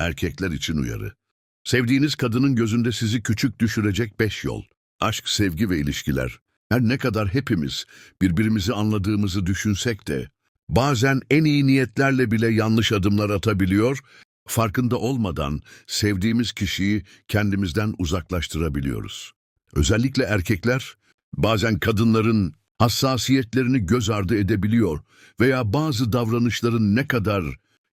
Erkekler için uyarı. Sevdiğiniz kadının gözünde sizi küçük düşürecek beş yol. Aşk, sevgi ve ilişkiler. Her ne kadar hepimiz birbirimizi anladığımızı düşünsek de bazen en iyi niyetlerle bile yanlış adımlar atabiliyor, farkında olmadan sevdiğimiz kişiyi kendimizden uzaklaştırabiliyoruz. Özellikle erkekler bazen kadınların hassasiyetlerini göz ardı edebiliyor veya bazı davranışların ne kadar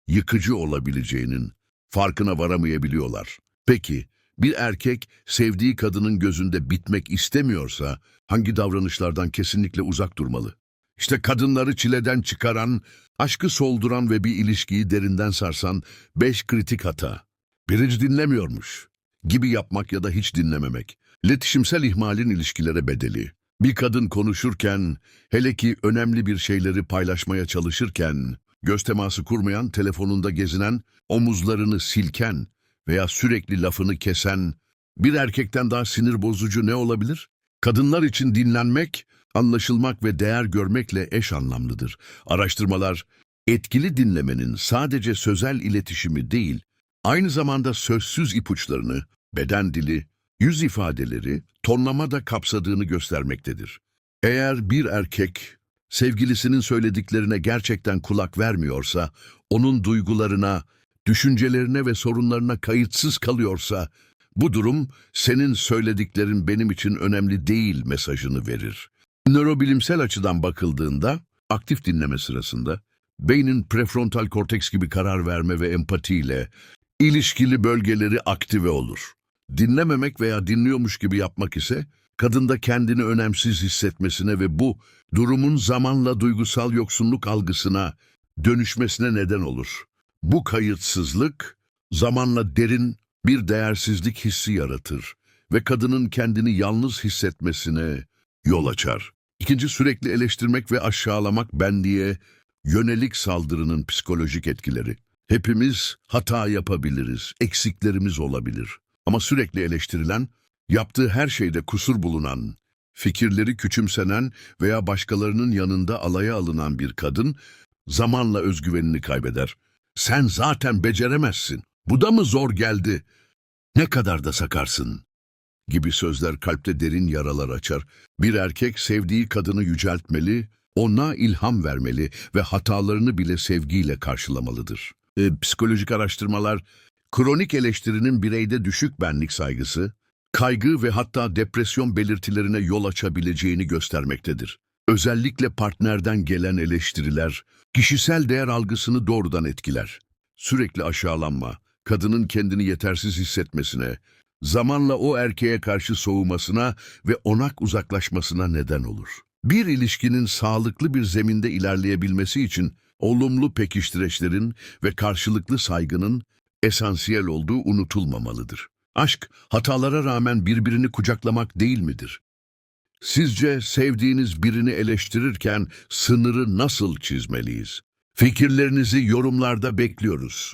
yıkıcı olabileceğinin farkına varamayabiliyorlar. Peki bir erkek sevdiği kadının gözünde bitmek istemiyorsa hangi davranışlardan kesinlikle uzak durmalı? İşte kadınları çileden çıkaran, aşkı solduran ve bir ilişkiyi derinden sarsan beş kritik hata. Birinci dinlemiyormuş gibi yapmak ya da hiç dinlememek. İletişimsel ihmalin ilişkilere bedeli. Bir kadın konuşurken, hele ki önemli bir şeyleri paylaşmaya çalışırken, göz teması kurmayan, telefonunda gezinen, omuzlarını silken veya sürekli lafını kesen, bir erkekten daha sinir bozucu ne olabilir? Kadınlar için dinlenmek, anlaşılmak ve değer görmekle eş anlamlıdır. Araştırmalar, etkili dinlemenin sadece sözel iletişimi değil, aynı zamanda sözsüz ipuçlarını, beden dili, yüz ifadeleri, tonlama da kapsadığını göstermektedir. Eğer bir erkek sevgilisinin söylediklerine gerçekten kulak vermiyorsa, onun duygularına, düşüncelerine ve sorunlarına kayıtsız kalıyorsa, bu durum senin söylediklerin benim için önemli değil mesajını verir. Nörobilimsel açıdan bakıldığında, aktif dinleme sırasında, beynin prefrontal korteks gibi karar verme ve empatiyle ilişkili bölgeleri aktive olur. Dinlememek veya dinliyormuş gibi yapmak ise kadında kendini önemsiz hissetmesine ve bu durumun zamanla duygusal yoksunluk algısına dönüşmesine neden olur. Bu kayıtsızlık zamanla derin bir değersizlik hissi yaratır ve kadının kendini yalnız hissetmesine yol açar. İkinci sürekli eleştirmek ve aşağılamak benliğe yönelik saldırının psikolojik etkileri. Hepimiz hata yapabiliriz, eksiklerimiz olabilir. Ama sürekli eleştirilen, yaptığı her şeyde kusur bulunan, fikirleri küçümsenen veya başkalarının yanında alaya alınan bir kadın zamanla özgüvenini kaybeder. Sen zaten beceremezsin. Bu da mı zor geldi? Ne kadar da sakarsın gibi sözler kalpte derin yaralar açar. Bir erkek sevdiği kadını yüceltmeli, ona ilham vermeli ve hatalarını bile sevgiyle karşılamalıdır. E, psikolojik araştırmalar, kronik eleştirinin bireyde düşük benlik saygısı, kaygı ve hatta depresyon belirtilerine yol açabileceğini göstermektedir. Özellikle partnerden gelen eleştiriler, kişisel değer algısını doğrudan etkiler. Sürekli aşağılanma, kadının kendini yetersiz hissetmesine, zamanla o erkeğe karşı soğumasına ve onak uzaklaşmasına neden olur. Bir ilişkinin sağlıklı bir zeminde ilerleyebilmesi için olumlu pekiştireçlerin ve karşılıklı saygının esansiyel olduğu unutulmamalıdır. Aşk, hatalara rağmen birbirini kucaklamak değil midir? Sizce sevdiğiniz birini eleştirirken sınırı nasıl çizmeliyiz? Fikirlerinizi yorumlarda bekliyoruz.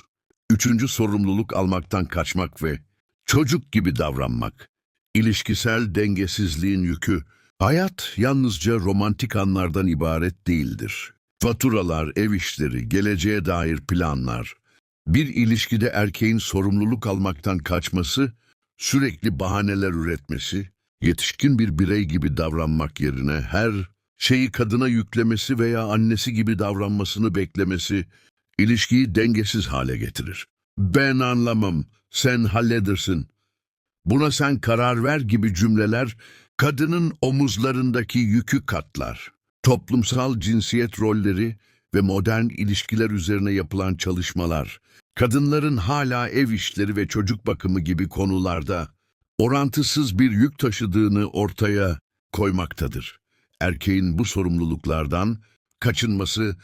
Üçüncü sorumluluk almaktan kaçmak ve çocuk gibi davranmak. İlişkisel dengesizliğin yükü. Hayat yalnızca romantik anlardan ibaret değildir. Faturalar, ev işleri, geleceğe dair planlar. Bir ilişkide erkeğin sorumluluk almaktan kaçması, sürekli bahaneler üretmesi, yetişkin bir birey gibi davranmak yerine her şeyi kadına yüklemesi veya annesi gibi davranmasını beklemesi, ilişkiyi dengesiz hale getirir. Ben anlamam, sen halledersin. Buna sen karar ver gibi cümleler kadının omuzlarındaki yükü katlar. Toplumsal cinsiyet rolleri ve modern ilişkiler üzerine yapılan çalışmalar, kadınların hala ev işleri ve çocuk bakımı gibi konularda orantısız bir yük taşıdığını ortaya koymaktadır. Erkeğin bu sorumluluklardan kaçınması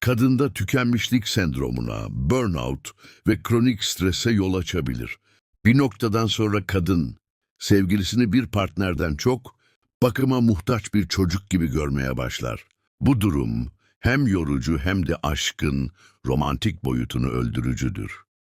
kadında tükenmişlik sendromuna, burnout ve kronik strese yol açabilir. Bir noktadan sonra kadın, sevgilisini bir partnerden çok, bakıma muhtaç bir çocuk gibi görmeye başlar. Bu durum hem yorucu hem de aşkın romantik boyutunu öldürücüdür.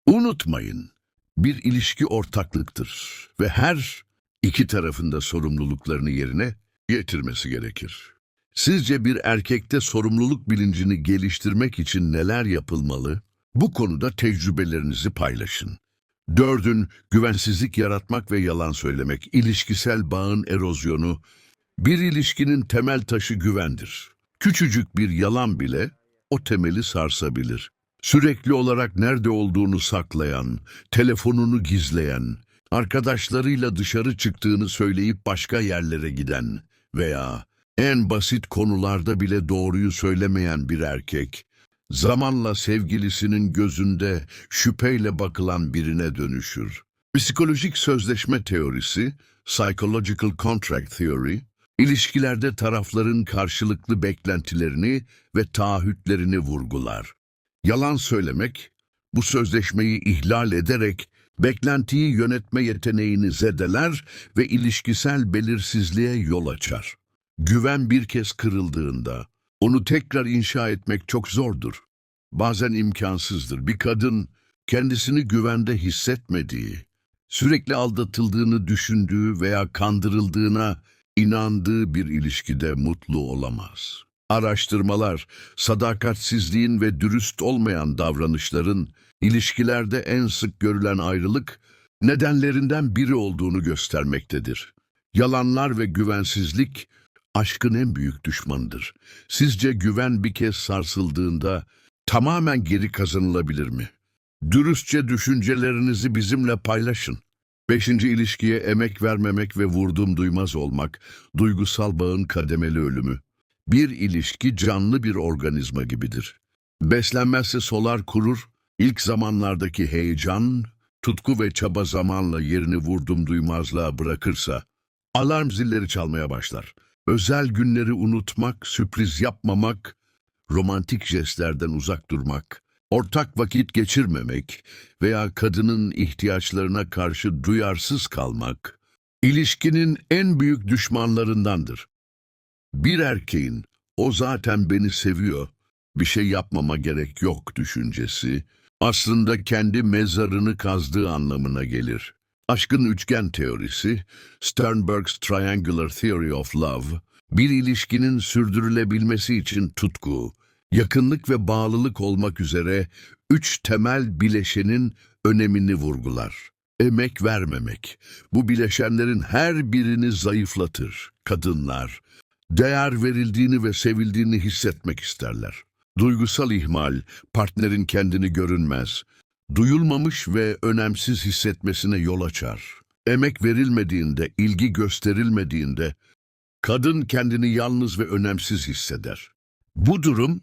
Unutmayın, bir ilişki ortaklıktır ve her iki tarafında sorumluluklarını yerine getirmesi gerekir. Sizce bir erkekte sorumluluk bilincini geliştirmek için neler yapılmalı? Bu konuda tecrübelerinizi paylaşın. Dördün, güvensizlik yaratmak ve yalan söylemek, ilişkisel bağın erozyonu. Bir ilişkinin temel taşı güvendir. Küçücük bir yalan bile o temeli sarsabilir. Sürekli olarak nerede olduğunu saklayan, telefonunu gizleyen, arkadaşlarıyla dışarı çıktığını söyleyip başka yerlere giden veya en basit konularda bile doğruyu söylemeyen bir erkek, zamanla sevgilisinin gözünde şüpheyle bakılan birine dönüşür. Psikolojik sözleşme teorisi, Psychological Contract Theory, ilişkilerde tarafların karşılıklı beklentilerini ve taahhütlerini vurgular. Yalan söylemek, bu sözleşmeyi ihlal ederek beklentiyi yönetme yeteneğini zedeler ve ilişkisel belirsizliğe yol açar. Güven bir kez kırıldığında onu tekrar inşa etmek çok zordur. Bazen imkansızdır. Bir kadın kendisini güvende hissetmediği, sürekli aldatıldığını düşündüğü veya kandırıldığına inandığı bir ilişkide mutlu olamaz. Araştırmalar, sadakatsizliğin ve dürüst olmayan davranışların ilişkilerde en sık görülen ayrılık nedenlerinden biri olduğunu göstermektedir. Yalanlar ve güvensizlik aşkın en büyük düşmanıdır. Sizce güven bir kez sarsıldığında tamamen geri kazanılabilir mi? Dürüstçe düşüncelerinizi bizimle paylaşın. Beşinci ilişkiye emek vermemek ve vurdum duymaz olmak, duygusal bağın kademeli ölümü. Bir ilişki canlı bir organizma gibidir. Beslenmezse solar kurur, ilk zamanlardaki heyecan, tutku ve çaba zamanla yerini vurdum duymazlığa bırakırsa, alarm zilleri çalmaya başlar. Özel günleri unutmak, sürpriz yapmamak, romantik jestlerden uzak durmak, ortak vakit geçirmemek veya kadının ihtiyaçlarına karşı duyarsız kalmak, ilişkinin en büyük düşmanlarındandır. Bir erkeğin, o zaten beni seviyor, bir şey yapmama gerek yok düşüncesi, aslında kendi mezarını kazdığı anlamına gelir. Aşkın üçgen teorisi, Sternberg's Triangular Theory of Love, bir ilişkinin sürdürülebilmesi için tutku, yakınlık ve bağlılık olmak üzere üç temel bileşenin önemini vurgular. Emek vermemek, bu bileşenlerin her birini zayıflatır. Kadınlar, değer verildiğini ve sevildiğini hissetmek isterler. Duygusal ihmal, partnerin kendini görünmez, duyulmamış ve önemsiz hissetmesine yol açar. Emek verilmediğinde, ilgi gösterilmediğinde, kadın kendini yalnız ve önemsiz hisseder. Bu durum,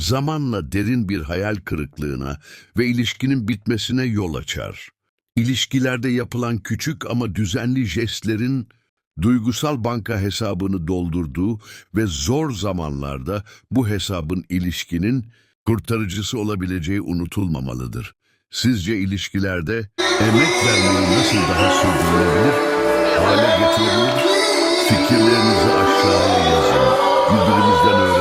zamanla derin bir hayal kırıklığına ve ilişkinin bitmesine yol açar. İlişkilerde yapılan küçük ama düzenli jestlerin, duygusal banka hesabını doldurduğu ve zor zamanlarda bu hesabın ilişkinin kurtarıcısı olabileceği unutulmamalıdır. Sizce ilişkilerde emek vermeyi nasıl daha sürdürülebilir, hale getirebilir? Fikirlerinizi aşağıya yazın. Birbirimizden öğrenelim.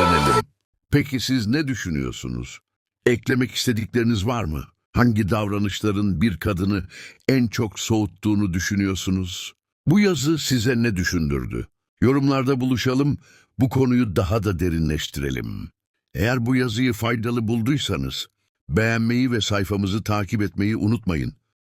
Peki siz ne düşünüyorsunuz? Eklemek istedikleriniz var mı? Hangi davranışların bir kadını en çok soğuttuğunu düşünüyorsunuz? Bu yazı size ne düşündürdü? Yorumlarda buluşalım, bu konuyu daha da derinleştirelim. Eğer bu yazıyı faydalı bulduysanız, beğenmeyi ve sayfamızı takip etmeyi unutmayın.